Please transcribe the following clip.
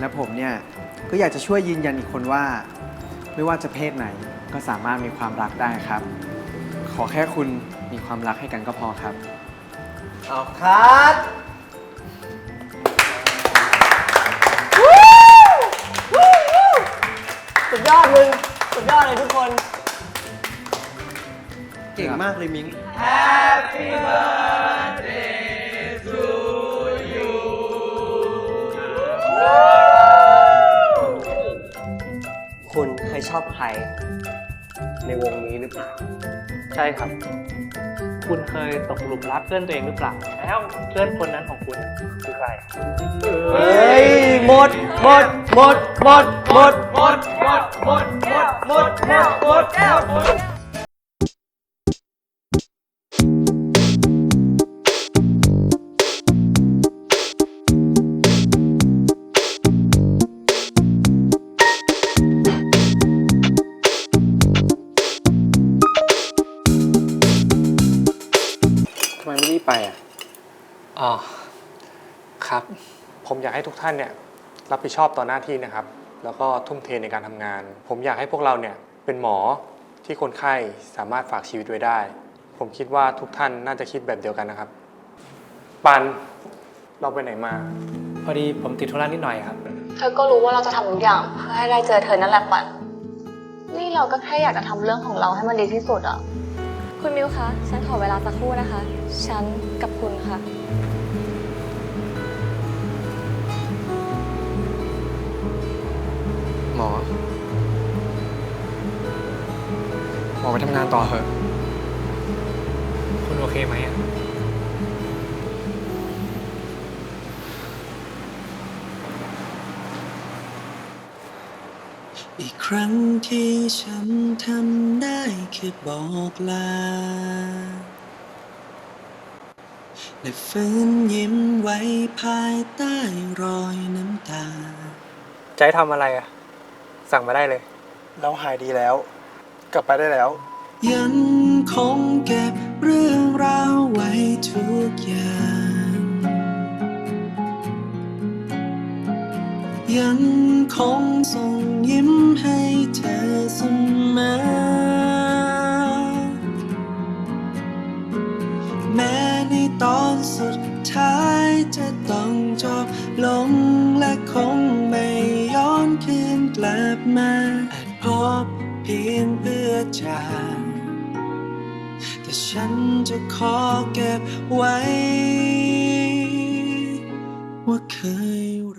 และผมเนี่ยก็อยากจะช่วยยืนยันอีกคนว่า ไม่ว่าจะเพศไหนก็สามารถมีความรักได้ครับ ขอแค่คุณมีความรักให้กันก็พอครับ เอาคัดสุดยอดมึง สุดยอดเลยทุกคน เก่งมากเลยมิ้ง คุณเคยชอบใคร ในวงนี้หรือเปล่า ใช่ครับ คุณเคยตกหลุมรักเพื่อนตัวเองหรือเปล่า แล้วเพื่อนคนนั้นของคุณคือใคร เฮ้ย หมด หมด หมด หมด หมด หมด หมด หมด หมด หมด หมด หมดแก้วทำไมไไปอะอ๋อครับ ผมอยากให้ทุกท่านเนี่ยรับผิดชอบต่อหน้าที่นะครับ แล้วก็ทุ่มเทในการทำงาน ผมอยากให้พวกเราเนี่ยเป็นหมอที่คนไข้สามารถฝากชีวิตไว้ได้ ผมคิดว่าทุกท่านน่าจะคิดแบบเดียวกันนะครับ ปันเราไปไหนมา พอดีผมติดธุระนิดหน่อยครับ เธอก็รู้ว่าเราจะทำทุกอย่างเพื่อให้ได้เจอเธอนั่นแหละปันนี่เราก็แค่อยากจะทำเรื่องของเราให้มันดีที่สุดอะ คุณมิวคะ ฉันขอเวลาสักครู่นะคะ ฉันกับคุณค่ะ หมอ หมอไปทำงานต่อเถอะ คุณโอเคไหมอะ อีกครั้งที่ฉันทำได้แค่บอกลา และฟื้นยิ้มไว้ภายใต้รอยน้ำตา จะให้ทำอะไรอะสั่งมาได้เลย เราหายดีแล้ว กลับไปได้แล้ว ยังคงเก็บเรื่องราวไว้ทุกอย่าง ยัง คงส่งยิ้มให้เธอเสมอ แม้ในตอนสุดท้ายจะต้องจบลงและคงไม่ย้อนคืนกลับมาอาจพบเพียงเพื่อจากแต่ฉันจะขอเก็บไว้ ว่าเคย